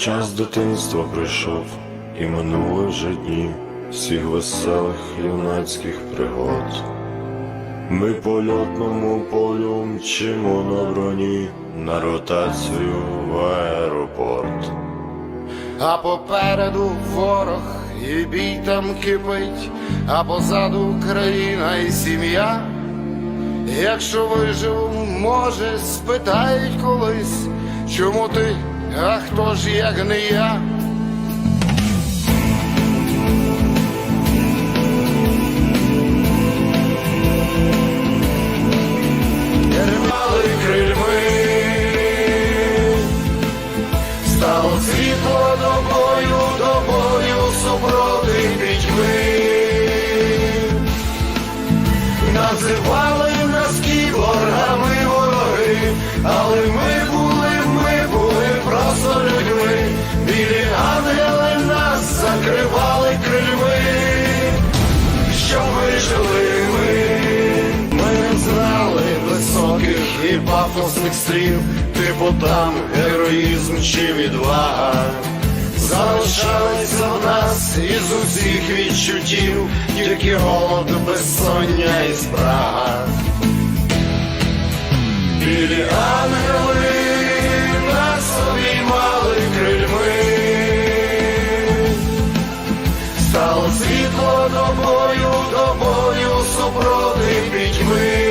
Час дитинства прийшов, і минули вже дні всіх веселих юнацьких пригод. Ми по льотному полю мчимо на броні на ротацію в аеропорт. А попереду ворог і бій там кипить, а позаду країна і сім'я. Якщо виживу, може, спитають колись, чому ти, а хто ж як не я? Рвали крильми, Стало світло до пафосних слів, типу там героїзм чи відвага. Залишалися в нас із усіх відчуттів, тільки голод, безсоння і спрага. Білі ангели нас обіймали крильми, стало світло добою, добою супроти пітьми.